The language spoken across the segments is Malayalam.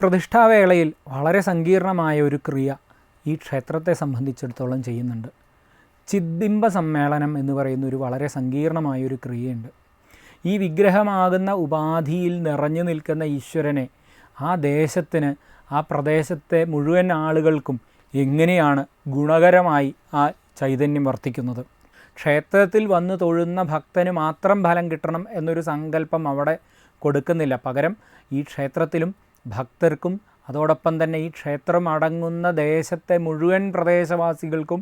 പ്രതിഷ്ഠാവേളയിൽ വളരെ സങ്കീർണമായ ഒരു ക്രിയ ഈ ക്ഷേത്രത്തെ സംബന്ധിച്ചിടത്തോളം ചെയ്യുന്നുണ്ട്. ചിദ്ബിംബ സമ്മേളനം എന്ന് പറയുന്ന ഒരു വളരെ സങ്കീർണമായ ഒരു ക്രിയയുണ്ട്. ഈ വിഗ്രഹമാകുന്ന ഉപാധിയിൽ നിറഞ്ഞു നിൽക്കുന്ന ഈശ്വരനെ ആ ദേശത്തിന് ആ പ്രദേശത്തെ മുഴുവൻ ആളുകൾക്കും എങ്ങനെയാണ് ഗുണകരമായി ആ ചൈതന്യം വർത്തിക്കുന്നത്? ക്ഷേത്രത്തിൽ വന്ന് തൊഴുന്ന ഭക്തന് മാത്രം ഫലം കിട്ടണം എന്നൊരു സങ്കല്പം അവിടെ കൊടുക്കുന്നില്ല. പകരം ഈ ക്ഷേത്രത്തിലും ഭക്തർക്കും അതോടൊപ്പം തന്നെ ഈ ക്ഷേത്രം അടങ്ങുന്ന ദേശത്തെ മുഴുവൻ പ്രദേശവാസികൾക്കും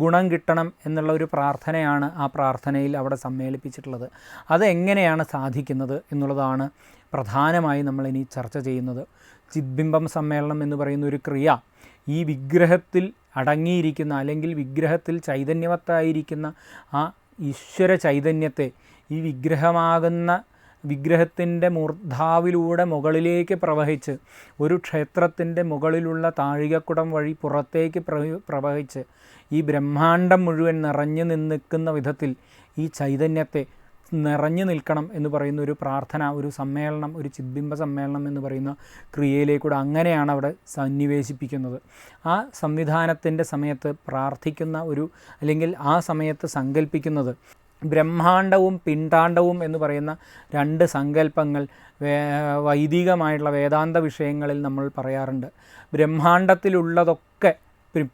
ഗുണം കിട്ടണം എന്നുള്ള ഒരു പ്രാർത്ഥനയാണ് ആ പ്രാർത്ഥനയിൽ അവിടെ സമ്മേളിപ്പിച്ചിട്ടുള്ളത്. അതെങ്ങനെയാണ് സാധിക്കുന്നത് എന്നുള്ളതാണ് പ്രധാനമായി നമ്മളിനി ചർച്ച ചെയ്യുന്നത്. ചിദ്ബിംബം സമ്മേളനം എന്ന് പറയുന്ന ഒരു ക്രിയ ഈ വിഗ്രഹത്തിൽ അടങ്ങിയിരിക്കുന്ന അല്ലെങ്കിൽ വിഗ്രഹത്തിൽ ചൈതന്യവത്തായിരിക്കുന്ന ആ ഈശ്വര ചൈതന്യത്തെ ഈ വിഗ്രഹമാകുന്ന വിഗ്രഹത്തിന്റെ മൂർധാവിലൂടെ മുകളിലേക്ക് പ്രവഹിച്ച് ഒരു ക്ഷേത്രത്തിന്റെ മുകളിലുള്ള താഴികക്കുടം വഴി പുറത്തേക്ക് പ്രവഹിച്ച് ഈ ബ്രഹ്മാണ്ടം മുഴുവൻ നിറഞ്ഞു നിൽക്കുന്ന വിധത്തിൽ ഈ ചൈതന്യത്തെ നിറഞ്ഞു നിൽക്കണം എന്ന് പറയുന്ന ഒരു പ്രാർത്ഥന ഒരു സമ്മേളനം ഒരു ചിദ്ബിംബ സമ്മേളനം എന്ന് പറയുന്ന ക്രിയയിലേക്കൂടെ അങ്ങനെയാണ് അവിടെ സന്നിവേശിപ്പിക്കുന്നത്. ആ സംവിധാനത്തിന്റെ സമയത്ത് പ്രാർത്ഥിക്കുന്ന ഒരു അല്ലെങ്കിൽ ആ സമയത്ത് സങ്കല്പിക്കുന്നത് ബ്രഹ്മാണ്ടവും പിണ്ടാണ്ടവും എന്ന് പറയുന്ന രണ്ട് സങ്കല്പങ്ങൾ വൈദികമായിട്ടുള്ള വേദാന്ത വിഷയങ്ങളിൽ നമ്മൾ പറയാറുണ്ട്. ബ്രഹ്മാണ്ടത്തിലുള്ളതൊക്കെ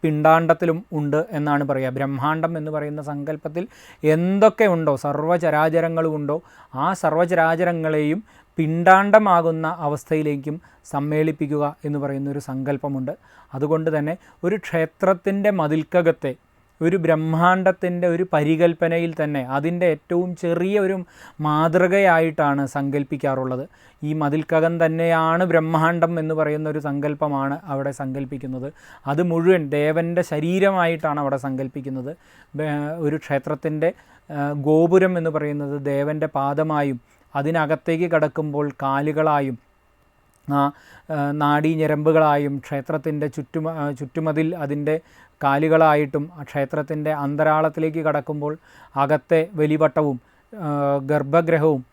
പിണ്ടാണ്ടത്തിലും ഉണ്ട് എന്നാണ് പറയുക. ബ്രഹ്മാണ്ടം എന്ന് പറയുന്ന സങ്കല്പത്തിൽ എന്തൊക്കെ ഉണ്ടോ സർവചരാചരങ്ങളും ഉണ്ടോ ആ സർവചരാചരങ്ങളെയും പിണ്ടാണ്ടമാകുന്ന അവസ്ഥയിലേക്കും സമ്മേളിപ്പിക്കുക എന്ന് പറയുന്ന ഒരു സങ്കല്പമുണ്ട്. അതുകൊണ്ട് തന്നെ ഒരു ക്ഷേത്രത്തിന്റെ മതിൽക്കകത്തെ ഒരു ബ്രഹ്മാണ്ടത്തിന്റെ ഒരു പരികൽപ്പനയിൽ തന്നെ അതിന്റെ ഏറ്റവും ചെറിയ ഒരു മാതൃകയായിട്ടാണ് സങ്കല്പിക്കാറുള്ളത് ഈ മതിൽക്കകം തന്നെയാണ് ബ്രഹ്മാണ്ടം എന്ന് പറയുന്ന ഒരു സങ്കല്പമാണ് അവിടെ സങ്കല്പിക്കുന്നത് അത് മുഴുവൻ ദേവന്റെ ശരീരമായിട്ടാണ് അവിടെ സങ്കല്പിക്കുന്നത് ഒരു ക്ഷേത്രത്തിന്റെ ഗോപുരം എന്ന് പറയുന്നത് ദേവന്റെ പാദമായും അതിനകത്തേക്ക് കടക്കുമ്പോൾ കാലുകളായും നാഡീഞരമ്പുകളായും ക്ഷേത്രത്തിന്റെ ചുറ്റുമ ചുറ്റുമതിൽ അതിന്റെ കാലുകളായിട്ടും ക്ഷേത്രത്തിന്റെ അന്തരാളത്തിലേക്ക് കടക്കുമ്പോൾ അകത്തെ വലിവട്ടവും ഗർഭഗ്രഹവും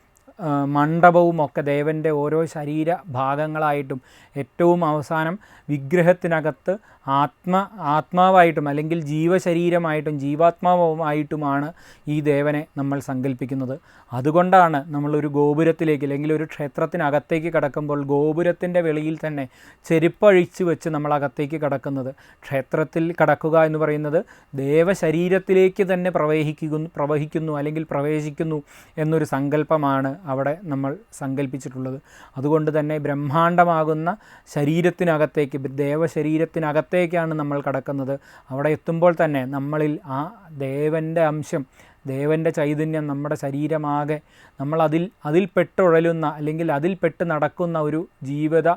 മണ്ഡപവും ഒക്കെ ദേവന്റെ ഓരോ ശരീര ഭാഗങ്ങളായിട്ടും ഏറ്റവും അവസാനം വിഗ്രഹത്തിനകത്ത് ആത്മ ആത്മാവായിട്ടും അല്ലെങ്കിൽ ജീവശരീരമായിട്ടും ജീവാത്മാവുമായിട്ടുമാണ് ഈ ദേവനെ നമ്മൾ സങ്കല്പിക്കുന്നത് അതുകൊണ്ടാണ് നമ്മളൊരു ഗോപുരത്തിലേക്ക് അല്ലെങ്കിൽ ഒരു ക്ഷേത്രത്തിനകത്തേക്ക് കടക്കുമ്പോൾ ഗോപുരത്തിന്റെ വെളിയിൽ തന്നെ ചെരുപ്പഴിച്ച് വെച്ച് നമ്മൾ അകത്തേക്ക് കടക്കുന്നത്. ക്ഷേത്രത്തിൽ കടക്കുക എന്ന് പറയുന്നത് ദേവശരീരത്തിലേക്ക് തന്നെ പ്രവഹിക്കുന്നു പ്രവഹിക്കുന്നു അല്ലെങ്കിൽ പ്രവേശിക്കുന്നു എന്നൊരു സങ്കല്പമാണ് അവിടെ നമ്മൾ സങ്കല്പിച്ചിട്ടുള്ളത് അതുകൊണ്ട് തന്നെ ബ്രഹ്മാണ്ടമാകുന്ന ശരീരത്തിനകത്തേക്ക് ദേവശരീരത്തിനകത്തേക്കാണ് നമ്മൾ കടക്കുന്നത്. അവിടെ എത്തുമ്പോൾ തന്നെ നമ്മളിൽ ആ ദേവന്റെ അംശം ദേവന്റെ ചൈതന്യം നമ്മുടെ ശരീരമാകെ നമ്മൾ അതിൽ അതിൽ പെട്ടുഴലുന്ന അല്ലെങ്കിൽ അതിൽ പെട്ട് നടക്കുന്ന ഒരു ജീവിത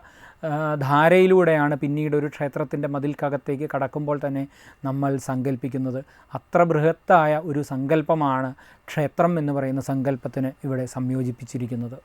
ധാരയിലൂടെയാണ് പിന്നീട് ഒരു ക്ഷേത്രത്തിന്റെ മതിൽക്കകത്തേക്ക് കടക്കുമ്പോൾ തന്നെ നമ്മൾ സങ്കല്പിക്കുന്നത് അത്ര ബൃഹത്തായ ഒരു സങ്കല്പമാണ് ക്ഷേത്രം എന്ന് പറയുന്ന സങ്കല്പത്തിന് ഇവിടെ സംയോജിപ്പിച്ചിരിക്കുന്നത്.